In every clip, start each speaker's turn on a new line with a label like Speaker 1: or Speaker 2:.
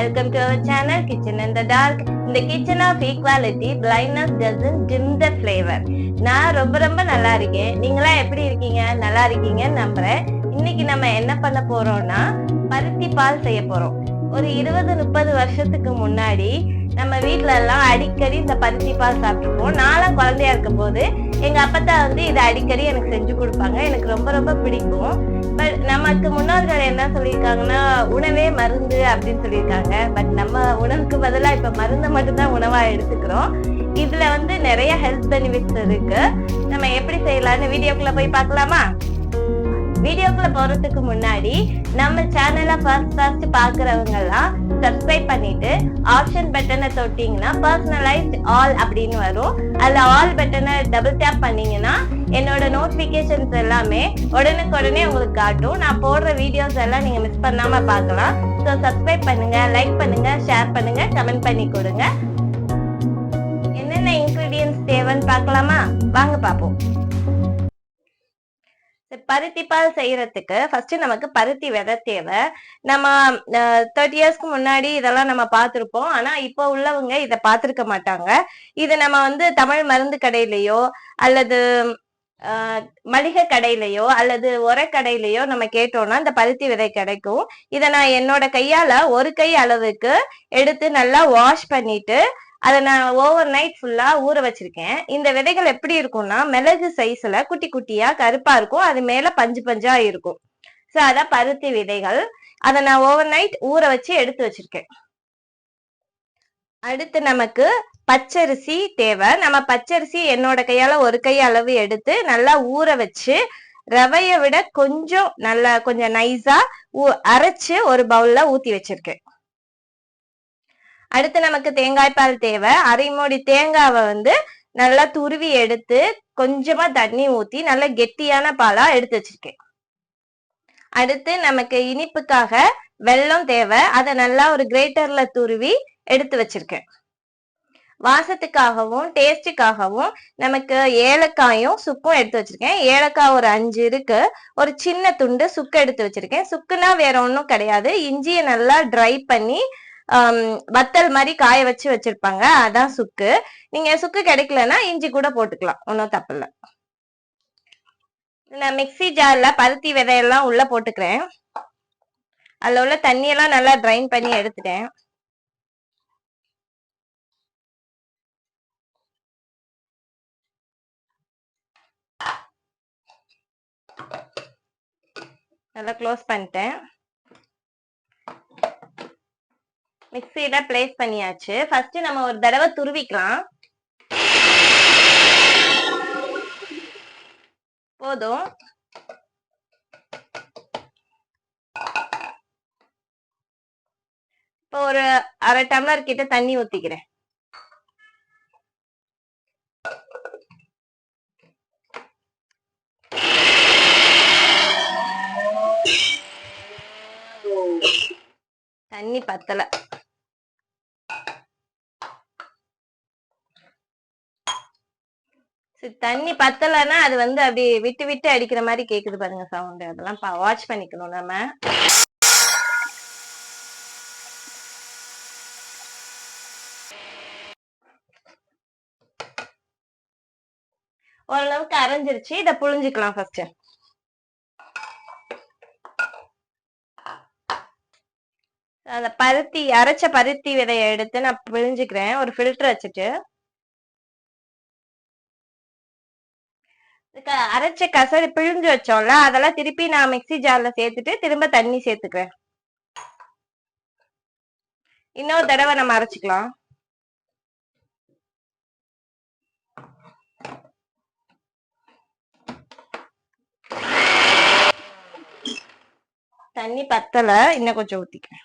Speaker 1: Welcome to our channel kitchen in the dark இந்த kitchen of equality blindness doesn't dim the flavour நான் ரொம்ப ரொம்ப நல்லா இருக்கேன். நீங்களாம் எப்படி இருக்கீங்க? நல்லா இருக்கீங்கன்னு நம்புறேன். இன்னைக்கு நம்ம என்ன பண்ண போறோம்னா பருத்தி பால் செய்ய போறோம். ஒரு இருபது முப்பது வருஷத்துக்கு முன்னாடி நம்ம வீட்ல எல்லாம் அடிக்கடி இந்த பருத்தி பால் சாப்பிட்டுருப்போம் நானும் குழந்தையா இருக்கும் போது எங்க அப்பத்தா வந்து இதை அடிக்கடி எனக்கு செஞ்சு கொடுப்பாங்க. எனக்கு ரொம்ப ரொம்ப பிடிக்கும். பட் நமக்கு முன்னோர்கள் என்ன சொல்லியிருக்காங்கன்னா உணவே மருந்து அப்படின்னு சொல்லியிருக்காங்க. பட் நம்ம உணவுக்கு பதிலாக இப்போ மருந்தை மட்டும்தான் உணவா எடுத்துக்கிறோம். இதுல வந்து நிறைய ஹெல்த் பெனிஃபிட்ஸ் இருக்கு. நம்ம எப்படி செய்யலாம்னு வீடியோக்குள்ள போய் பார்க்கலாமா? வீடியோக்குள்ள போறதுக்கு முன்னாடி நம்ம சேனலை ஃபர்ஸ்ட் ஃபர்ஸ்ட் பாக்குறவங்க எல்லாம் சப்ஸ்கிரைப் பண்ணிட்டு ஆப்ஷன் பட்டனை தொட்டிங்கன்னா பர்சனலைஸ்ட் ஆல் அப்படின்னு வரும். அதுல ஆல் பட்டனை டபுள் டேப் பண்ணீங்கன்னா என்னோட நோட்டிபிகேஷன்ஸ் எல்லாமே உடனுக்குடனே உங்களுக்கு காட்டும். நான் போடுற வீடியோஸ் எல்லாம் நீங்க மிஸ் பண்ணாம பார்க்கலாம். ஸோ சப்ஸ்கிரைப் பண்ணுங்க லைக் பண்ணுங்க ஷேர் பண்ணுங்க கமெண்ட் பண்ணி கொடுங்க. என்னென்ன இன்க்ரீடியன்ஸ் தேவைன்னு பார்க்கலாமா? வாங்க பார்ப்போம். பருத்தி பால் செய்யறதுக்கு ஃபர்ஸ்ட் நமக்கு பருத்தி விதை தேவை. நம்ம தேர்ட்டி இயர்ஸ்க்கு முன்னாடி இதெல்லாம் நம்ம பார்த்துருப்போம். ஆனா இப்போ உள்ளவங்க இதை பார்த்துருக்க மாட்டாங்க. இது நம்ம வந்து தமிழ் மருந்து கடையிலயோ அல்லது மளிகை கடையிலயோ அல்லது உரக்கடையிலயோ நம்ம கேட்டோம்னா இந்த பருத்தி விதை கிடைக்கும். இதை நான் என்னோட கையால ஒரு கை அளவுக்கு எடுத்து நல்லா வாஷ் பண்ணிட்டு அதை நான் ஓவர் நைட் ஃபுல்லா ஊற வச்சிருக்கேன். இந்த விதைகள் எப்படி இருக்கும்னா மிளகு சைஸ்ல குட்டி குட்டியா கருப்பா இருக்கும். அது மேல பஞ்சு பஞ்சா இருக்கும். சோ அதான் பருத்தி விதைகள். அதை நான் ஓவர் நைட் ஊற வச்சு எடுத்து வச்சிருக்கேன். அடுத்து நமக்கு பச்சரிசி தேவை. நம்ம பச்சரிசி என்னோட கையால ஒரு கை அளவு எடுத்து நல்லா ஊற வச்சு ரவையை விட கொஞ்சம் நல்லா கொஞ்சம் நைஸா அரைச்சு ஒரு பவுல்ல ஊத்தி வச்சிருக்கேன். அடுத்து நமக்கு தேங்காய் பால் தேவை. அரை மூடி தேங்காவை வந்து நல்லா துருவி எடுத்து கொஞ்சமா தண்ணி ஊத்தி நல்லா கெட்டியான பாலா எடுத்து வச்சிருக்கேன். அடுத்து நமக்கு இனிப்புக்காக வெல்லம் தேவை. அதை நல்லா ஒரு கிரேட்டர்ல துருவி எடுத்து வச்சிருக்கேன். வாசத்துக்காகவும் டேஸ்டுக்காகவும் நமக்கு ஏலக்காயும் சுக்கும் எடுத்து வச்சிருக்கேன். ஏலக்காய் ஒரு அஞ்சு இருக்கு. ஒரு சின்ன துண்டு சுக்கு எடுத்து வச்சிருக்கேன். சுக்குனா வேற ஒன்றும் கிடையாது. இஞ்சியை நல்லா ட்ரை பண்ணி வத்தல் மாதிரி காய வச்சு வச்சிருப்பாங்க. அதான் சுக்கு. நீங்க சுக்கு கிடைக்கலன்னா இஞ்சி கூட போட்டுக்கலாம். ஒன்றும் தப்பு இல்லை. நான் மிக்ஸி ஜார்ல பருத்தி விதையெல்லாம் உள்ள போட்டுக்கிறேன். அதுல உள்ள தண்ணியெல்லாம் நல்லா ட்ரைன் பண்ணி எடுத்துட்டேன். நல்லா க்ளோஸ் பண்ணிட்டேன். மிக்சியில பிளேஸ் பண்ணியாச்சு. ஃபர்ஸ்ட் நம்ம ஒரு தடவை துருவிக்கலாம். போதும். இப்போ ஒரு அரை டம்ளர் கிட்ட தண்ணி ஊத்திக்கிறேன். தண்ணி பத்தல. சரி, தண்ணி பத்தலைன்னா அது வந்து அப்படி விட்டு விட்டு அடிக்கிற மாதிரி கேக்குது பாருங்க சவுண்ட் அதெல்லாம் வாட்ச் பண்ணிக்கணும் நம்ம. ஓரளவுக்கு அரைஞ்சிருச்சு. இத புழிஞ்சுக்கலாம் ஃபர்ஸ்ட் அந்த பருத்தி அரைச்ச பருத்தி விதைய எடுத்து நான் பிழிஞ்சுக்கிறேன். ஒரு ஃபில்டர் வச்சுட்டு. அரைச்ச கசடு பிழிஞ்சு வச்சோம்ல அதெல்லாம் திருப்பி நான் மிக்ஸி ஜார்ல சேர்த்துட்டு திரும்ப தண்ணி சேர்த்துக்கிறேன். இன்னொரு தடவை நம்ம அரைச்சிக்கலாம். தண்ணி பத்தல இன்னும் கொஞ்சம் ஊத்திக்கிறேன்.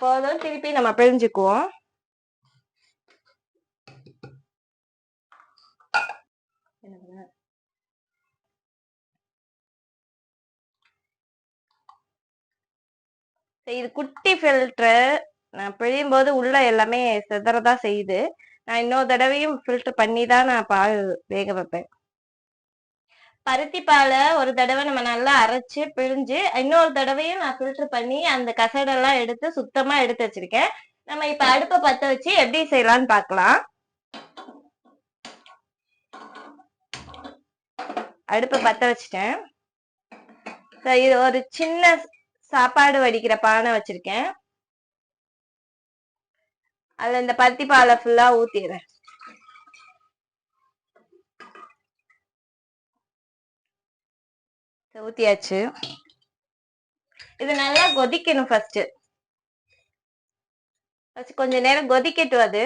Speaker 1: ஃபர்தர் திருப்பி நம்ம பிரிஞ்சுக்குவோம். இது குட்டி ஃபில்டரு நான் பிழியும் போது உள்ள எல்லாமே செதறதா செய்யுது. நான் இன்னொரு தடவையும் ஃபில்டர் பண்ணி தான் நான் பால் வேக வைப்பேன். பருத்தி பாலை ஒரு தடவை நம்ம நல்லா அரைச்சு பிழிஞ்சு இன்னொரு தடவையும் நான் ஃபில்டர் பண்ணி அந்த கசடெல்லாம் எடுத்து சுத்தமா எடுத்து வச்சிருக்கேன். நம்ம இப்ப அடுப்பை பத்த வச்சு எப்படி செய்யலாம்னு பார்க்கலாம். அடுப்பை பத்த வச்சுட்டேன். இது ஒரு சின்ன சாப்பாடு வடிக்கிற பானை வச்சிருக்கேன். அதுல இந்த பருத்தி பாலை ஃபுல்லா ஊத்திடுறேன். ஊத்தியாச்சு. இது நல்லா கொதிக்கணும் ஃபர்ஸ்ட் ஃபர்ஸ்ட் கொஞ்ச நேரம் கொதிக்கட்டும் அது.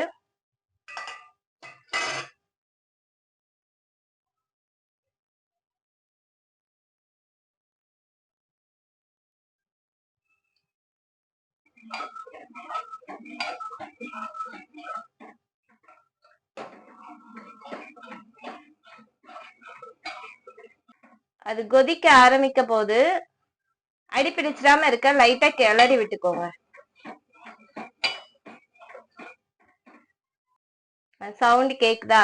Speaker 1: அது கொதிக்க ஆரம்பிக்க போது அடி பிடிச்சிடாம இருக்க லைட்டா கிளறி விட்டுக்கோங்க. சவுண்ட் கேக்குதா?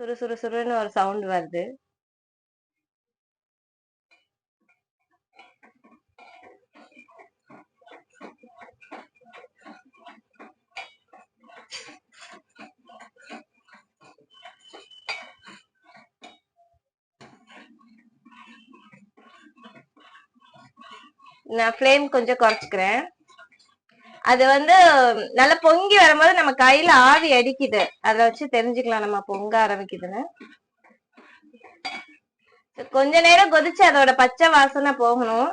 Speaker 1: சுறு சுறு சுருன்னு ஒரு சவுண்ட் வருது. நான் ஃப்ளேம் கொஞ்சம் குறைச்சிக்கிறேன். அது வந்து நல்லா பொங்கி வரும்போது நம்ம கையில ஆவி அடிக்குது. அதை வச்சு தெரிஞ்சுக்கலாம் நம்ம பொங்க ஆரம்பிக்குதுன்னு. கொஞ்ச நேரம் கொதிச்சு அதோட பச்சை வாசனை போகணும்.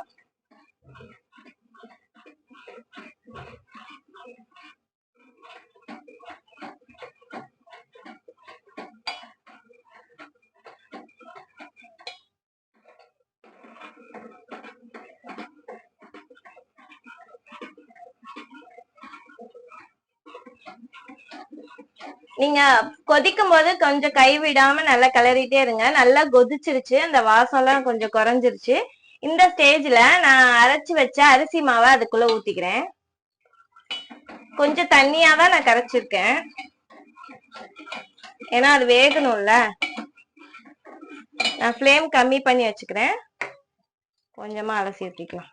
Speaker 1: நீங்க கொதிக்கும் போது கொஞ்சம் கை விடாம நல்லா கிளறிட்டே இருங்க. நல்லா கொதிச்சிருச்சு. அந்த வாசம் எல்லாம் கொஞ்சம் குறைஞ்சிருச்சு. இந்த ஸ்டேஜ்ல நான் அரைச்சு வச்ச அரிசி மாவை அதுக்குள்ள ஊத்திக்கிறேன். கொஞ்சம் தண்ணியா தான் நான் கரைச்சிருக்கேன். ஏன்னா அது வேகணும்ல. நான் ஃப்ளேம் கம்மி பண்ணி வச்சுக்கிறேன். கொஞ்சமா அலசி ஊற்றிக்கலாம்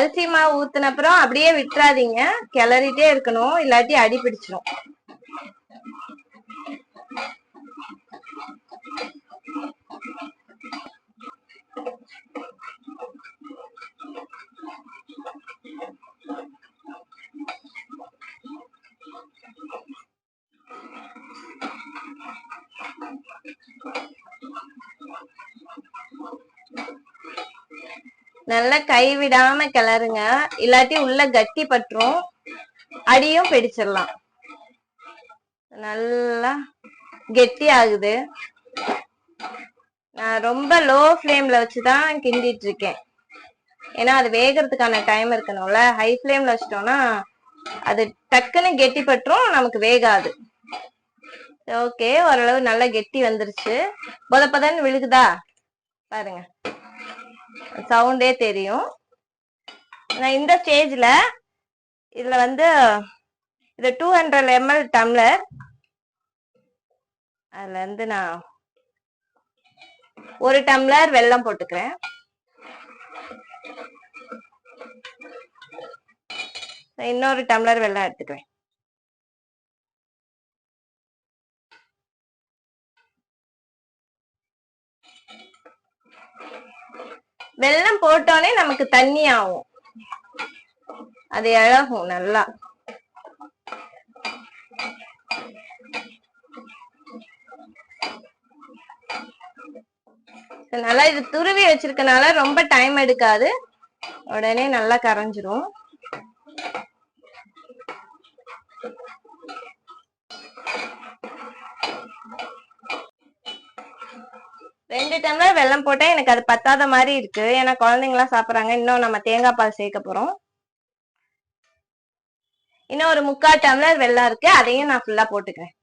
Speaker 1: அரிசி மாவு ஊத்துன அப்புறம் அப்படியே விட்டுறாதீங்க. கிளறிட்டே இருக்கணும். இல்லாட்டி அடி பிடிச்சிரும். நல்லா கைவிடாம கிளறுங்க. இல்லாட்டி உள்ள கட்டி பற்றும் அடியும் பிடிச்சிடலாம் நல்லா கெட்டி ஆகுது. நான் ரொம்ப லோ ஃப்ளேம்ல வச்சுதான் கிண்டிட்டு இருக்கேன். ஏன்னா அது வேகிறதுக்கான டைம் இருக்கணும்ல. ஹை ஃப்ளேம்ல வச்சிட்டோம்னா அது டக்குன்னு கெட்டி பற்றும் நமக்கு வேகாது. ஓகே ஓரளவு நல்லா கெட்டி வந்துருச்சு. பொதப்பதன்னு விழுகுதா? பாருங்க. சவுண்டே தெரியும். நான் இந்த ஸ்டேஜில் இதில் வந்து இது டூ ஹண்ட்ரட் எம்எல் டம்ளர் அதுலேருந்து நான் ஒரு டம்ளர் வெல்லம் போட்டுக்கிறேன். இன்னொரு டம்ளர் வெல்லம் எடுத்துக்கிறேன். வெள்ளம் போட்டோனே நமக்கு தண்ணி ஆகும். அது இழகும் நல்லா. நல்லா இது துருவி வச்சிருக்கனால ரொம்ப டைம் எடுக்காது. உடனே நல்லா கரைஞ்சிரும் ரெண்டு டம்ளர் வெல்லம் போட்டா எனக்கு அது பத்தாத மாதிரி இருக்கு. ஏன்னா குழந்தைங்க எல்லாம் சாப்பிடுறாங்க. இன்னும் நம்ம தேங்காய் பால் சேர்க்க போறோம். இன்னும் ஒரு முக்கால் டம்ளர் வெள்ளம் இருக்கு. அதையும் நான் ஃபுல்லா போட்டுக்கிறேன்.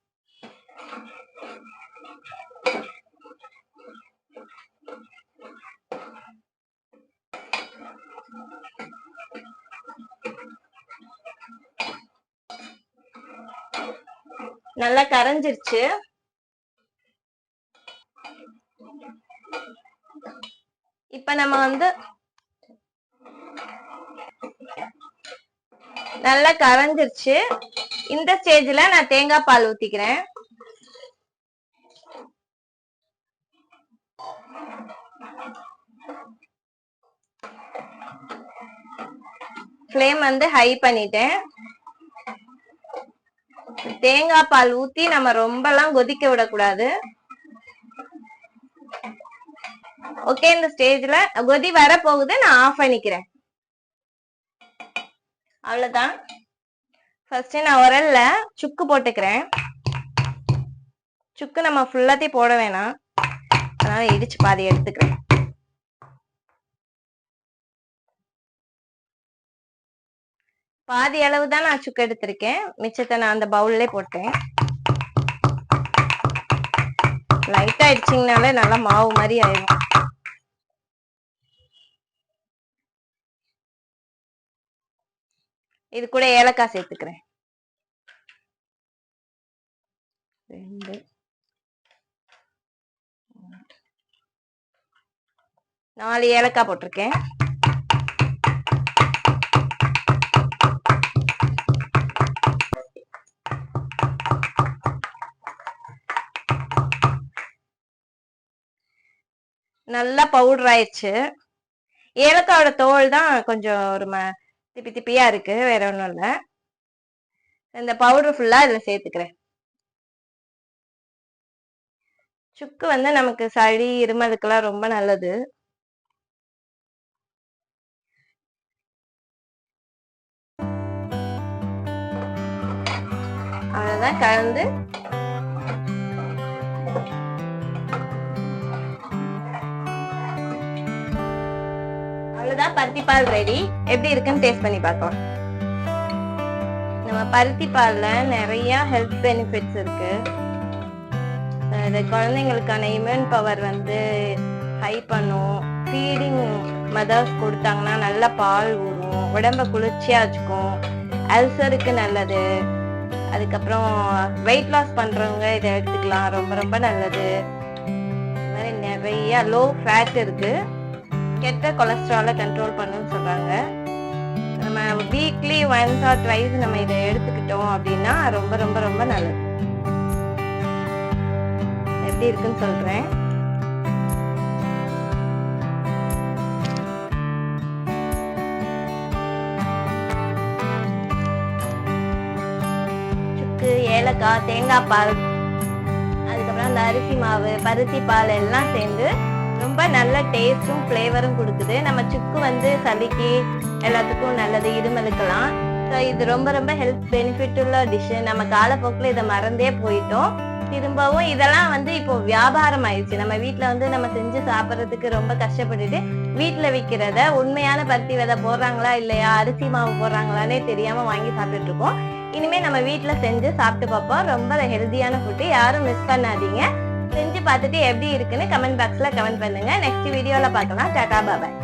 Speaker 1: நல்லா கரைஞ்சிருச்சு. இப்ப நம்ம வந்து நல்லா கரைஞ்சிருச்சு. இந்த ஸ்டேஜ்ல நான் தேங்காய் பால் ஊத்திக்கிறேன். ஃப்ளேம் வந்து ஹை பண்ணிட்டேன். தேங்காய் பால் ஊத்தி நம்ம ரொம்பலாம் கொதிக்க விடக்கூடாது. ஓகே இந்த ஸ்டேஜ்ல கொதி வர போகுது நான் ஆஃப் பண்ணிக்கிறேன் அவ்வளவுதான். ஃபர்ஸ்ட் நான் உரல்ல சுக்கு போட்டுக்கிறேன். சுக்கு நம்ம ஃபுல்லாத்தையும் போட வேணாம். அதனால இடிச்சு பாதி எடுத்துக்கிறேன். பாதி அளவு தான் நான் சுக்கு எடுத்திருக்கேன். மிச்சத்தை நான் அந்த பவுல்லே போட்டேன். லைட் ஆயிடுச்சிங்கனாலே நல்லா மாவு மாதிரி ஆயிடும் இது கூட ஏலக்காய் சேர்த்துக்கிறேன். ரெண்டு. நாலு ஏலக்காய் போட்டிருக்கேன். நல்லா பவுடர் ஆயிடுச்சு. ஏலக்காயோட தோல் தான் கொஞ்சம் ஒரு ம திப்பி திப்பியா இருக்கு வேற ஒன்றும் இல்லை. இந்த பவுடர் ஃபுல்லா இதில் சேர்த்துக்கிறேன். சுக்கு வந்து நமக்கு சளி இருமலுக்கெல்லாம் ரொம்ப நல்லது. அவ்வளோதான் கலந்து பருத்தி பால் ரெடி எப்படி இருக்குன்னு டேஸ்ட் பண்ணி பார்க்கலாம் நம்ம பருத்தி பாலில் நிறைய ஹெல்த் பெனிஃபிட்ஸ் இருக்கு. அது குழந்தைங்களுக்கான இம்யூன் பவர் வந்து ஹை பண்ணும். ஃபீடிங் மதர்ஸ் கொடுத்தாங்கன்னா நல்ல பால் ஊறும். உடம்ப குளிர்ச்சியாக வச்சுக்கும். அல்சருக்கு நல்லது. அதுக்கப்புறம் வெயிட் லாஸ் பண்ணுறவங்க இதை எடுத்துக்கலாம். ரொம்ப ரொம்ப நல்லது. இது மாதிரி நிறைய லோ ஃபேட் இருக்குது கெட்ட கொலஸ்ட்ராலை கண்ட்ரோல் பண்ணுன்னு சொல்கிறாங்க நம்ம வீக்லி ஒன்ஸ் ஆர் ட்வைஸ் நம்ம இதை எடுத்துக்கிட்டோம் அப்படின்னா ரொம்ப ரொம்ப ரொம்ப நல்லது. எப்படி இருக்குன்னு சொல்கிறேன் சுக்கு ஏலக்காய் தேங்காய் பால் அதுக்கப்புறம் அந்த அரிசி மாவு பருத்தி பால் எல்லாம் சேர்ந்து ரொம்ப நல்ல டேஸ்டும் ஃப்ளேவரும் கொடுக்குது. நம்ம சுக்கு வந்து சளிக்கு எல்லாத்துக்கும் நல்லது இருமலுக்கெல்லாம் ஸோ இது ரொம்ப ரொம்ப ஹெல்த் பெனிஃபிட் உள்ள டிஷ்ஷு நம்ம காலப்போக்கில் இதை மறந்தே போயிட்டோம். திரும்பவும் இதெல்லாம் வந்து இப்போ வியாபாரம் ஆயிடுச்சு. நம்ம வீட்டில் வந்து நம்ம செஞ்சு சாப்பிட்றதுக்கு ரொம்ப கஷ்டப்பட்டுட்டு வீட்டில் விற்கிறத உண்மையான பருத்தி விதை போடுறாங்களா இல்லையா? அரிசி மாவு போடுறாங்களானே தெரியாமல் வாங்கி சாப்பிட்டுட்டு இருக்கோம். இனிமேல் நம்ம வீட்டில் செஞ்சு சாப்பிட்டு பார்ப்போம். ரொம்ப ஹெல்தியான ஃபுட்டு யாரும் மிஸ் பண்ணாதீங்க. செஞ்சு பார்த்துட்டு எப்படி இருக்குன்னு கமெண்ட் பாக்ஸில் கமெண்ட் பண்ணுங்க. நெக்ஸ்ட் வீடியோவில் பார்க்கலாம். டாடா பாபாய்